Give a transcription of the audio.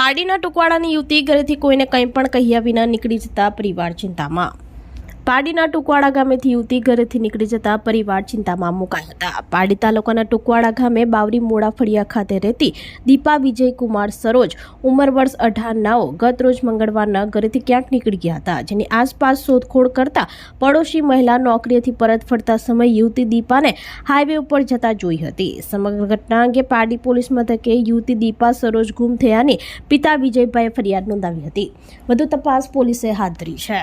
પાડીના ટુકવાડાની યુવતી ઘરેથી કોઈને કંઈ પણ કહ્યા વિના નીકળી જતા પરિવાર ચિંતામાં. પાડીના ટુકવાડા ગામેથી યુવતી ઘરેથી નીકળી જતા પરિવાર ચિંતામાં મુકાયા હતા. પાડી તાલુકાના ટુકવાડા ગામે બાવરી મોડા ફળિયા ખાતે રહેતી દીપા વિજયકુમાર સરોજ ઉંમર વર્ષ અઢારનાઓ ગત રોજ મંગળવારના ઘરેથી ક્યાંક નીકળી ગયા હતા. જેની આસપાસ શોધખોળ કરતા પડોશી મહિલા નોકરીએથી પરત ફરતા સમયે યુવતી દીપાને હાઈવે ઉપર જતા જોઈ હતી. સમગ્ર ઘટના અંગે પાડી પોલીસ મથકે યુવતી દીપા સરોજ ગુમ થયાની પિતા વિજયભાઈએ ફરિયાદ નોંધાવી હતી. વધુ તપાસ પોલીસે હાથ ધરી છે.